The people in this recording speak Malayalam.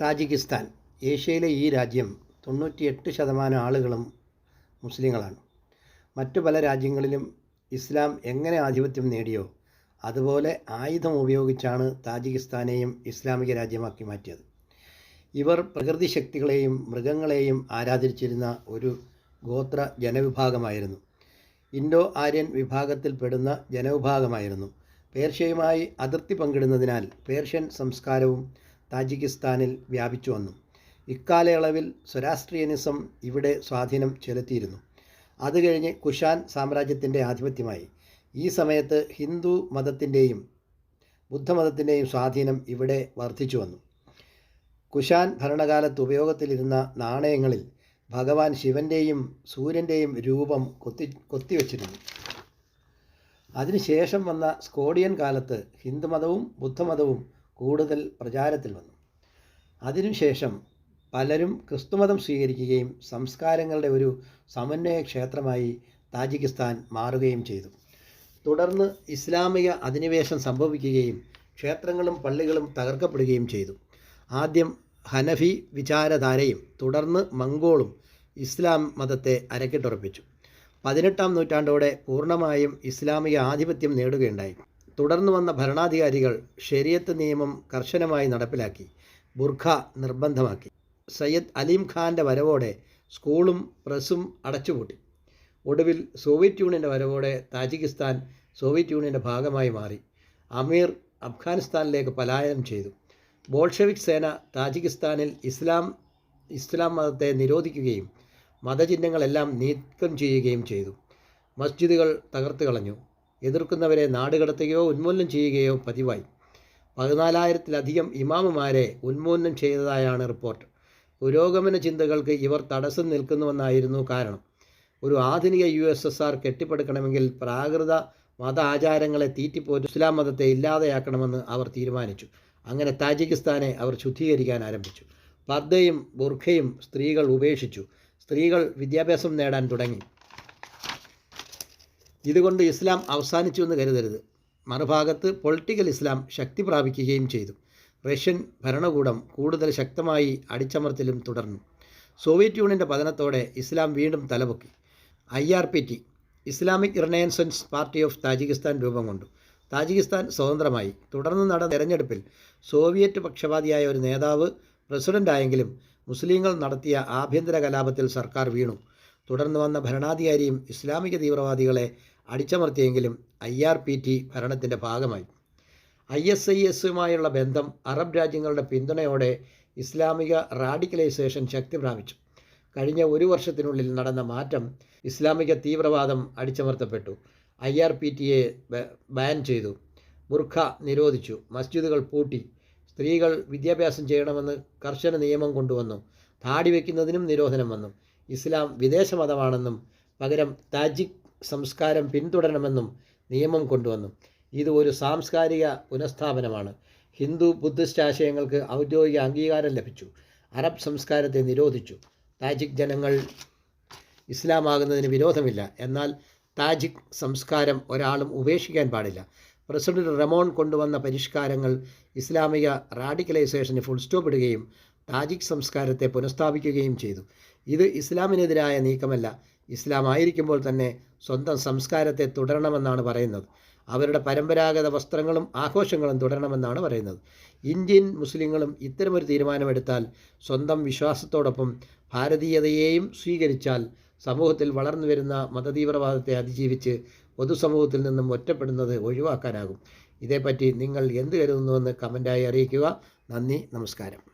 താജിക്കിസ്ഥാൻ ഏഷ്യയിലെ ഈ രാജ്യം തൊണ്ണൂറ്റിയെട്ട് ശതമാനം ആളുകളും മുസ്ലിങ്ങളാണ്. മറ്റു പല രാജ്യങ്ങളിലും ഇസ്ലാം എങ്ങനെ ആധിപത്യം നേടിയോ അതുപോലെ ആയുധം ഉപയോഗിച്ചാണ് താജിക്കിസ്ഥാനെയും ഇസ്ലാമിക രാജ്യമാക്കി മാറ്റിയത്. ഇവർ പ്രകൃതി ശക്തികളെയും മൃഗങ്ങളെയും ആരാധിച്ചിരുന്ന ഒരു ഗോത്ര ജനവിഭാഗമായിരുന്നു. ഇൻഡോ ആര്യൻ വിഭാഗത്തിൽപ്പെടുന്ന ജനവിഭാഗമായിരുന്നു. പേർഷ്യയുമായി അതിർത്തി പങ്കിടുന്നതിനാൽ പേർഷ്യൻ സംസ്കാരവും താജിക്കിസ്ഥാനിൽ വ്യാപിച്ചു വന്നു. ഇക്കാലയളവിൽ സ്വരാഷ്ട്രീയനിസം ഇവിടെ സ്വാധീനം ചെലുത്തിയിരുന്നു. അത് കഴിഞ്ഞ് കുഷാൻ സാമ്രാജ്യത്തിന്റെ ആധിപത്യമായി. ഈ സമയത്ത് ഹിന്ദു മതത്തിന്റെയും ബുദ്ധമതത്തിന്റെയും സ്വാധീനം ഇവിടെ വർദ്ധിച്ചു വന്നു. കുഷാൻ ഭരണകാലത്ത് ഉപയോഗത്തിലിരുന്ന നാണയങ്ങളിൽ ഭഗവാൻ ശിവന്റെയും സൂര്യന്റെയും രൂപം കൊത്തി കൊത്തിവെച്ചിരുന്നു. അതിനുശേഷം വന്ന സ്കോഡിയൻ കാലത്ത് ഹിന്ദുമതവും ബുദ്ധമതവും കൂടുതൽ പ്രചാരത്തിൽ വന്നു. അതിനുശേഷം പലരും ക്രിസ്തുമതം സ്വീകരിക്കുകയും സംസ്കാരങ്ങളുടെ ഒരു സമന്വയ ക്ഷേത്രമായി താജിക്കിസ്ഥാൻ മാറുകയും ചെയ്തു. തുടർന്ന് ഇസ്ലാമിക അധിനിവേശം സംഭവിക്കുകയും ക്ഷേത്രങ്ങളും പള്ളികളും തകർക്കപ്പെടുകയും ചെയ്തു. ആദ്യം ഹനഫി വിചാരധാരയും തുടർന്ന് മംഗോളും ഇസ്ലാം മതത്തെ അരക്കിട്ടുറപ്പിച്ചു. പതിനെട്ടാം നൂറ്റാണ്ടോടെ പൂർണമായും ഇസ്ലാമിക ആധിപത്യം നേടുകയുണ്ടായി. തുടർന്ന് വന്ന ഭരണാധികാരികൾ ഷെരിയത്ത് നിയമം കർശനമായി നടപ്പിലാക്കി ബുർഖ നിർബന്ധമാക്കി. സയ്യദ് അലീം ഖാന്റെ വരവോടെ സ്കൂളും പ്രസ്സും അടച്ചുപൂട്ടി. ഒടുവിൽ സോവിയറ്റ് യൂണിയന്റെ വരവോടെ താജിക്കിസ്ഥാൻ സോവിയറ്റ് യൂണിയന്റെ ഭാഗമായി മാറി. അമീർ അഫ്ഗാനിസ്ഥാനിലേക്ക് പലായനം ചെയ്തു. ബോൾഷെവിക് സേന താജിക്കിസ്ഥാനിൽ ഇസ്ലാം ഇസ്ലാം മതത്തെ നിരോധിക്കുകയും മതചിഹ്നങ്ങളെല്ലാം നീക്കം ചെയ്യുകയും ചെയ്തു. മസ്ജിദുകൾ തകർത്ത് കളഞ്ഞു എതിർക്കുന്നവരെ നാടുകടത്തുകയോ ഉന്മൂലനം ചെയ്യുകയോ പതിവായി. പതിനാലായിരത്തിലധികം ഇമാമുമാരെ ഉന്മൂലനം ചെയ്തതായാണ് റിപ്പോർട്ട്. പുരോഗമന ചിന്തകൾക്ക് ഇവർ തടസ്സം നിൽക്കുന്നുവെന്നായിരുന്നു കാരണം. ഒരു ആധുനിക യു എസ് എസ് ആർ കെട്ടിപ്പടുക്കണമെങ്കിൽ പ്രാകൃത മത ആചാരങ്ങളെ തീറ്റിപ്പോറ്റ് ഇസ്ലാം മതത്തെ ഇല്ലാതെയാക്കണമെന്ന് അവർ തീരുമാനിച്ചു. അങ്ങനെ താജിക്കിസ്ഥാനെ അവർ ശുദ്ധീകരിക്കാൻ ആരംഭിച്ചു. പർദ്ദയും ബുർഖയും സ്ത്രീകൾ ഉപേക്ഷിച്ചു. സ്ത്രീകൾ വിദ്യാഭ്യാസം നേടാൻ തുടങ്ങി. ഇതുകൊണ്ട് ഇസ്ലാം അവസാനിച്ചു എന്ന് കരുതരുത്. മറുഭാഗത്ത് പൊളിറ്റിക്കൽ ഇസ്ലാം ശക്തി പ്രാപിക്കുകയും ചെയ്തു. റഷ്യൻ ഭരണകൂടം കൂടുതൽ ശക്തമായി അടിച്ചമർത്തലും തുടർന്നു. സോവിയറ്റ് യൂണിയന്റെ പതനത്തോടെ ഇസ്ലാം വീണ്ടും തലപൊക്കി. I R P T Islamic renaissance party of Tajikistan രൂപം കൊണ്ടു. താജിക്കിസ്ഥാൻ സ്വതന്ത്രമായി. തുടർന്ന് നടന്ന തെരഞ്ഞെടുപ്പിൽ സോവിയറ്റ് പക്ഷപാതിയായ ഒരു നേതാവ് പ്രസിഡന്റായെങ്കിലും മുസ്ലിങ്ങൾ നടത്തിയ ആഭ്യന്തര കലാപത്തിൽ സർക്കാർ വീണു. തുടർന്ന് വന്ന ഭരണാധികാരിയും ഇസ്ലാമിക തീവ്രവാദികളെ അടിച്ചമർത്തിയെങ്കിലും ഐ ആർ പി ടി ഭരണത്തിന്റെ ഭാഗമായി. ഐ എസ് ഐ എസുമായുള്ള ബന്ധം അറബ് രാജ്യങ്ങളുടെ പിന്തുണയോടെ ഇസ്ലാമിക റാഡിക്കലൈസേഷൻ ശക്തി പ്രാപിച്ചു. കഴിഞ്ഞ ഒരു വർഷത്തിനുള്ളിൽ നടന്ന മാറ്റം ഇസ്ലാമിക തീവ്രവാദം അടിച്ചമർത്തപ്പെട്ടു. ഐ ആർ പി ടിയെ ബാൻ ചെയ്തു. ബുർഖ നിരോധിച്ചു. മസ്ജിദുകൾ പൂട്ടി. സ്ത്രീകൾ വിദ്യാഭ്യാസം ചെയ്യണമെന്ന് കർശന നിയമം കൊണ്ടുവന്നു. താടി വയ്ക്കുന്നതിനും നിരോധനം വന്നു. ഇസ്ലാം വിദേശ മതമാണെന്നും പകരം താജിക് സംസ്കാരം പിന്തുടരണമെന്നും നിയമം കൊണ്ടുവന്നു. ഇത് ഒരു സാംസ്കാരിക പുനഃസ്ഥാപനമാണ്. ഹിന്ദു ബുദ്ധിസ്റ്റ് ആശയങ്ങൾക്ക് ഔദ്യോഗിക അംഗീകാരം ലഭിച്ചു. അറബ് സംസ്കാരത്തെ നിരോധിച്ചു. താജിക് ജനങ്ങൾ ഇസ്ലാമാകുന്നതിന് വിരോധമില്ല. എന്നാൽ താജിക് സംസ്കാരം ഒരാളും ഉപേക്ഷിക്കാൻ പാടില്ല. പ്രസിഡന്റ് റമോൺ കൊണ്ടുവന്ന പരിഷ്കാരങ്ങൾ ഇസ്ലാമിക റാഡിക്കലൈസേഷന് ഫുൾ സ്റ്റോപ്പ് ഇടുകയും താജിക് സംസ്കാരത്തെ പുനഃസ്ഥാപിക്കുകയും ചെയ്തു. ഇത് ഇസ്ലാമിനെതിരായ നീക്കമല്ല ഇസ്ലാം ആയിരിക്കുമ്പോൾ തന്നെ സ്വന്തം സംസ്കാരത്തെ തുടരണമെന്നാണ് പറയുന്നത്. അവരുടെ പരമ്പരാഗത വസ്ത്രങ്ങളും ആഘോഷങ്ങളും തുടരണമെന്നാണ് പറയുന്നത്. ഇന്ത്യൻ മുസ്ലിങ്ങളും ഇത്തരമൊരു തീരുമാനമെടുത്താൽ സ്വന്തം വിശ്വാസത്തോടൊപ്പം ഭാരതീയതയെയും സ്വീകരിച്ചാൽ സമൂഹത്തിൽ വളർന്നു വരുന്ന മതതീവ്രവാദത്തെ അതിജീവിച്ച് പൊതുസമൂഹത്തിൽ നിന്നും ഒറ്റപ്പെടുന്നത് ഒഴിവാക്കാനാകും. ഇതേപ്പറ്റി നിങ്ങൾ എന്ത് കരുതുന്നുവെന്ന് കമന്റായി അറിയിക്കുക. നന്ദി നമസ്കാരം.